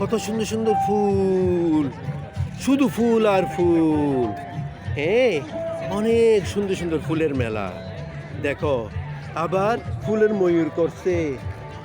কত সুন্দর সুন্দর ফুল। শুধু ফুল আর ফুল। হ্যাঁ অনেক সুন্দর সুন্দর ফুলের মেলা। দেখো আবার ফুলের ময়ূর করছে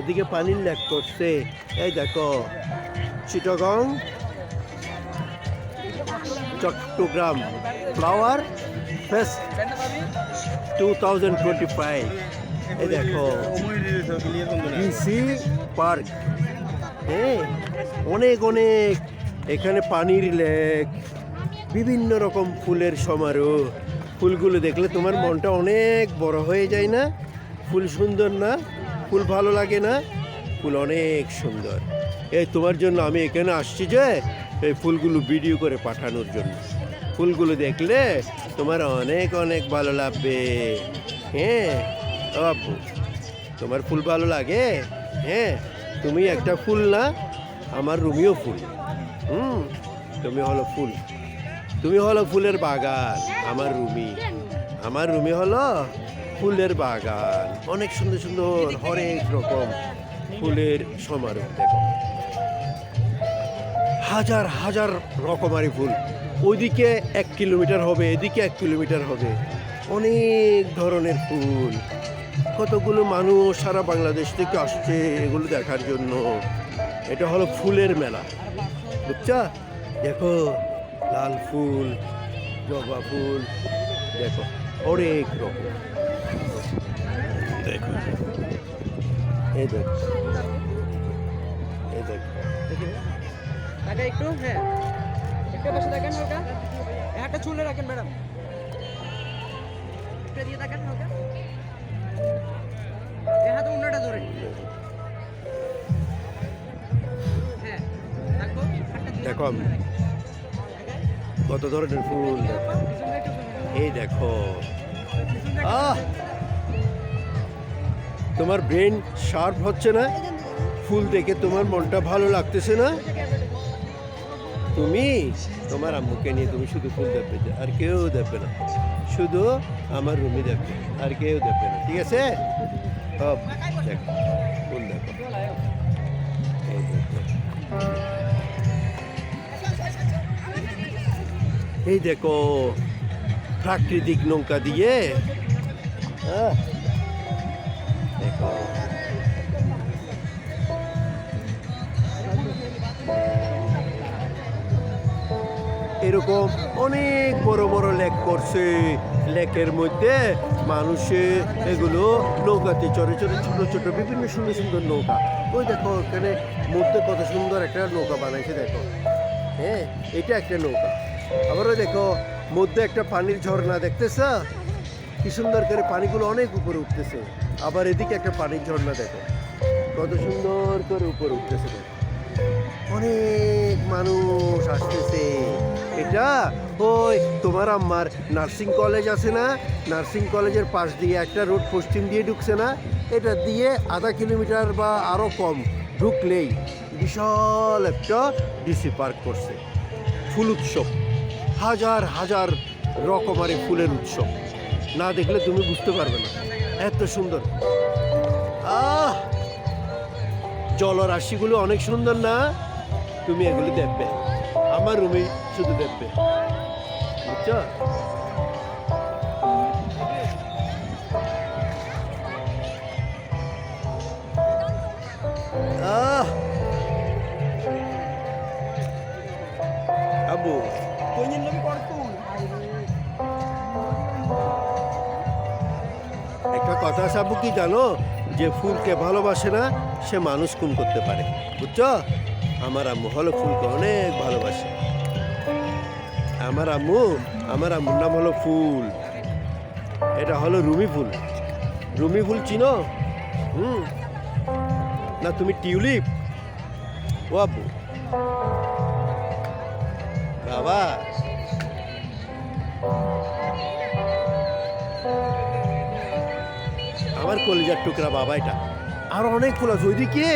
এদিকে পানির লেক করছে। এই দেখো Chittagong Chattogram flower fest two thousand twenty five. এই দেখো পার্ক। হ্যাঁ অনেক অনেক। এখানে পানির লেক, বিভিন্ন রকম ফুলের সমারোহ। ফুলগুলো দেখলে তোমার মনটা অনেক বড় হয়ে যায় না? ফুল সুন্দর না? ফুল ভালো লাগে না? ফুল অনেক সুন্দর। এই তোমার জন্য আমি এখানে আসছি যে, এই ফুলগুলো ভিডিও করে পাঠানোর জন্য। ফুলগুলো দেখলে তোমার অনেক অনেক ভালো লাগবে। হ্যাঁ তোমার ফুল ভালো লাগে? হ্যাঁ। তুমি একটা ফুল না, আমার রুমিও ফুল। হুম? তুমি হলো ফুল। তুমি হলো ফুলের বাগান, আমার রুমি। আমার রুমি হলো ফুলের বাগান। অনেক সুন্দর সুন্দর হরেক রকম ফুলের সমারোহ, দেখো। হাজার হাজার রকমারি ফুল। ওইদিকে এক কিলোমিটার হবে, এদিকে এক কিলোমিটার হবে। অনেক ধরনের ফুল। কতগুলো মানুষ সারা বাংলাদেশ থেকে আসছে এগুলো দেখার জন্য? এটা হলো ফুলের মেলা। বুঝছা? দেখো লাল ফুল জবা ফুল দেখো অনেক রকম। দেখো। এই দেখো। এই দেখো। একটু হ্যাঁ। একটু বসে হালকা। এই চুলে রাখেন ম্যাডাম। একটা দিয়ে থাকেন হালকা। দেখো আমি কত ধরনের ফুল দেখো। এই দেখো। আহ! তোমার ব্রেন শার্প হচ্ছে না? ফুল দেখে তোমার মনটা ভালো লাগতেছে না? তুমি? তোমার আম্মুকে নিয়ে তুমি শুধু ফুল দেখবে আর কেউ দেখবে না। শুধু আমার রুমে দেখবে, আর কেউ দেখবে না। ঠিক আছে? সব দেখো। এই দেখো প্রাকৃতিক নৌকা দিয়ে আহ, দেখো। এরকম অনেক বড় বড় লেক করছে। লেকের মধ্যে মানুষে এগুলো নৌকাতে চড়ে চড়ে ছোট ছোট বিভিন্ন সুন্দর সুন্দর নৌকা। ওই দেখো এখানে মধ্যে কত সুন্দর একটা নৌকা বানাইছে দেখো। হ্যাঁ এটা একটা নৌকা। আবারও দেখো, মধ্যে একটা পানির ঝর্ণা দেখতেছ? কি সুন্দর করে পানিগুলো অনেক উপরে উঠতেছে। আবার এদিকে একটা পানির ঝর্ণা দেখো। কত সুন্দর করে উপরে উঠতেছে দেখো। অনেক মানুষ আসতেছে। এটা? ওই, তোমার আম্মার নার্সিং কলেজ আছে না? নার্সিং কলেজের পাশ দিয়ে একটা রোড পশ্চিম দিয়ে ঢুকছে না? এটা দিয়ে আধা কিলোমিটার বা আরও কম ঢুকলেই বিশাল একটা ডিসি পার্ক করছে। ফুল উৎসব। হাজার হাজার রকমারি ফুলের উৎসব। না দেখলে তুমি বুঝতে পারবে না। এত সুন্দর। আহ! জলরাশিগুলো অনেক সুন্দর না? তুমি এগুলো দেখবে। আমার রুমে শুধু দেখবে। বুঝছ? আবু কি জানো? যে ফুলকে ভালোবাসে না, সে মানুষ খুন করতে পারে। বুঝছ? আমার আম্মু হলো ফুলকে অনেক ভালোবাসে। আমার আম্মু, আমার আম্মুর নাম হলো ফুল। এটা হলো রুমি ফুল। রুমি ফুল চিনো? হুম। না, তুমি টিউলিপ? ও আব্বু। বাবা আমার কলিজার টুকরা বাবা এটা। আর অনেক ফুল আছে, ওইদিকে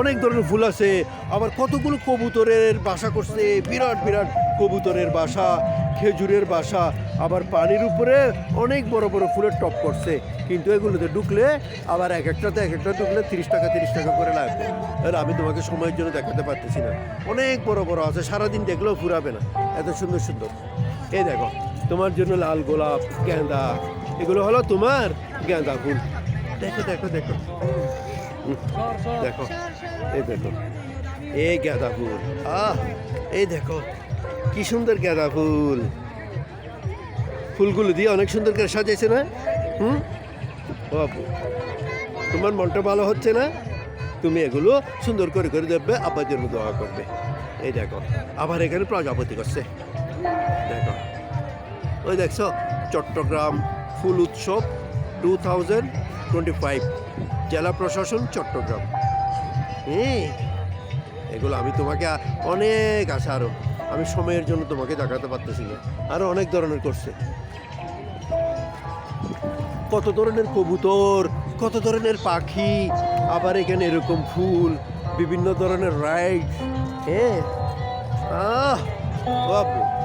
অনেক ধরনের ফুল আছে। আবার কতগুলো কবুতরের বাসা করছে, বিরাট বিরাট কবুতরের বাসা, খেজুরের বাসা। আবার পানির উপরে অনেক বড় বড় ফুলের টপ করছে। কিন্তু এগুলোতে ঢুকলে আবার এক একটাতে এক একটা ঢুকলে তিরিশ টাকা তিরিশ টাকা করে লাগবে। আর আমি তোমাকে সময়ের জন্য দেখাতে পারতেছি না। অনেক বড় বড় আছে, সারাদিন দেখলেও ফুরাবে না। এত সুন্দর সুন্দর। এই দেখো, তোমার জন্য লাল গোলাপ, গেঁদা, এগুলো হলো তোমার গেঁদা ফুল। দেখো দেখো দেখো। দেখো, এই দেখো। এই গাঁদা ফুল আহ, এই দেখো, কি সুন্দর গাঁদা ফুল ফুলগুলো দিয়ে অনেক সুন্দর করে সাজাইছে না? হুম? বাবু, তোমার মনটা ভালো হচ্ছে না? তুমি এগুলো সুন্দর করে করে দেবে আব্বার জন্য দোয়া করবে। এই দেখো, আবার এখানে প্রজাপতি করছে। দেখো, ওই দেখছ, চট্টগ্রাম ফুল উৎসব টু থাউজেন্ড টোয়েন্টি ফাইভ জেলা প্রশাসন, চট্টগ্রাম। হ্যাঁ এগুলো আমি তোমাকে অনেক আশা আরও আমি সময়ের জন্য তোমাকে দেখাতে পারতেছি না। আরও অনেক ধরনের করছে। কত ধরনের কবুতর, কত ধরনের পাখি, আবার এখানে এরকম ফুল, বিভিন্ন ধরনের রাইড হ্যাঁ? আহ, বাপরে।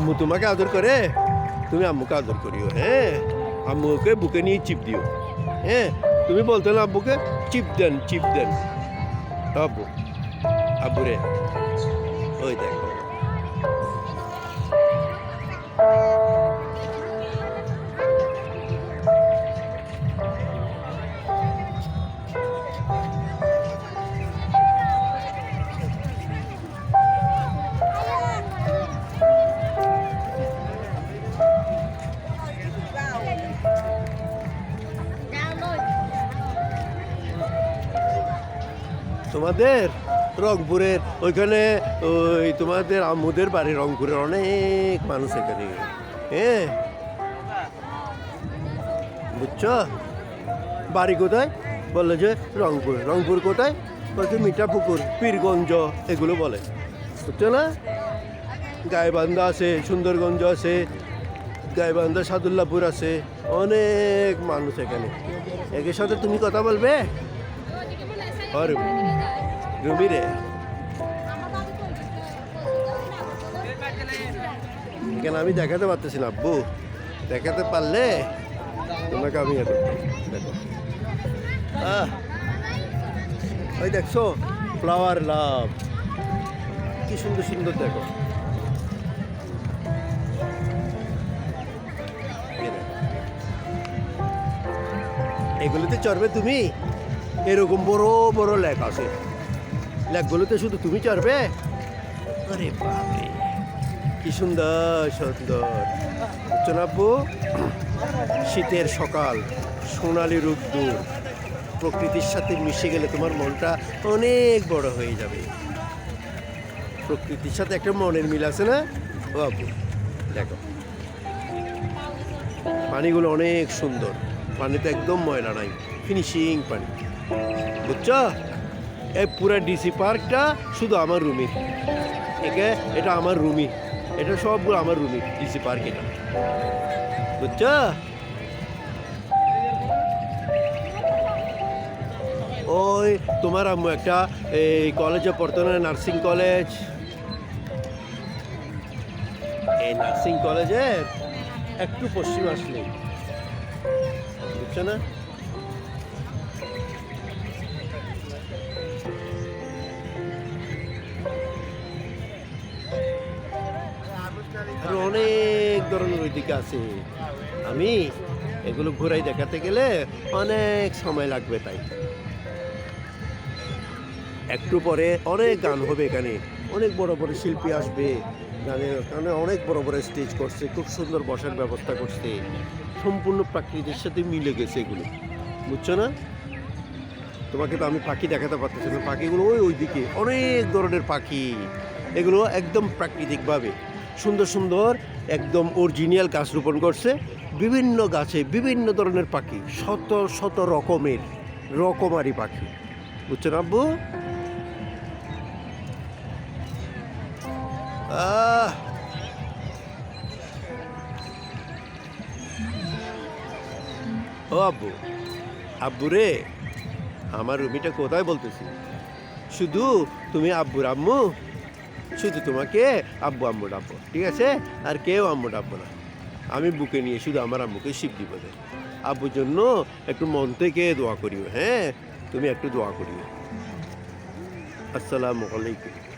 আম্মু তোমাকে আদর করে? তুমি আম্মুকে আদর করিও হ্যাঁ? আম্মুকে বুকে নিয়ে চিপ দিও হ্যাঁ? তুমি বলতে না আব্বুকে চিপ দেন চিপ দেন। আব্বু আব্বু রে ওই দেখো। তোমাদের রংপুরের, ওইখানে ওই তোমাদের আম্মুদের বাড়ি রংপুরের অনেক মানুষ এখানে। হ্যাঁ বুঝছ? বাড়ি কোথায়? বলল যে রংপুর। রংপুর কোথায়? বলছে মিঠাপুকুর, পীরগঞ্জ, এগুলো বলে। বুঝছ না? গাইবান্ধা আছে, সুন্দরগঞ্জ আছে, গাইবান্ধা, সাদুল্লাপুর আছে, অনেক মানুষ এখানে। একের সাথে তুমি কথা বলবে? আরে রুমি রে। কেন আমি দেখাতে পারতেছি না, আব্বু? দেখাতে পারলে তোমাকে আমি এ করতাম। দেখো ওই দেখছ? ফ্লাওয়ার লাভ কি সুন্দর সুন্দর দেখো। এগুলোতে চড়বে তুমি? এরকম বড় বড় লেক আছে। লেকগুলোতে শুধু তুমি চড়বে? আরে বাপরে, কি সুন্দর সুন্দর। চনাব্বু শীতের সকাল, সোনালি রোদ্দুর প্রকৃতির সাথে মিশে গেলে তোমার মনটা অনেক বড় হয়ে যাবে। প্রকৃতির সাথে একটা মনের মিল আছে না? আপু দেখো। পানিগুলো অনেক সুন্দর। পানিতে একদম ময়লা নাই। ফিনিশিং পানি। বুঝছ? এই পুরো ডিসি পার্কটা শুধু আমার রুমে একে এটা আমার রুমি এটা সবগুলো আমার রুমি ডিসি পার্ক এটা। বুঝছ? ওই, তোমার আম্মু একটা, এই কলেজে পড়তো না নার্সিং কলেজ এই নার্সিং কলেজের একটু পশ্চিম আসলে বুঝছ না? অনেক ধরনের ওইদিকে আছে। আমি এগুলো ঘুরাই দেখাতে গেলে অনেক সময় লাগবে তাই। একটু পরে অনেক গান হবে এখানে। অনেক বড় বড় শিল্পী আসবে গানের কারণে অনেক বড় বড় স্টেজ করছে, খুব সুন্দর বসার ব্যবস্থা করছে। সম্পূর্ণ প্রাকৃতির সাথে মিলে গেছে এগুলো। বুঝছ না? তোমাকে তো আমি পাখি দেখাতে পারতেছি না। পাখিগুলো ওই ওইদিকে অনেক ধরনের পাখি। এগুলো একদম প্রাকৃতিকভাবে। সুন্দর সুন্দর, একদম অরিজিনাল গাছ রোপণ করছে। বিভিন্ন গাছে বিভিন্ন ধরনের পাখি, শত শত রকমের, রকমারি পাখি। বুঝছেন আব্বু? ও আব্বু আব্বু রে, আমার রুমিটা কোথায় বলতেছি? শুধু তুমি আব্বুর আম্মু? শুধু তোমাকে আব্বু আম্মু ডাকবো, ঠিক আছে? আর কেউ আম্মু ডাকবো না। আমি বুকে নিয়ে শুধু আমার আম্মুকে শিব দিব দে আব্বুর জন্য একটু মন থেকে দোয়া করিও হ্যাঁ? তুমি একটু দোয়া করিও। আসসালামু আলাইকুম।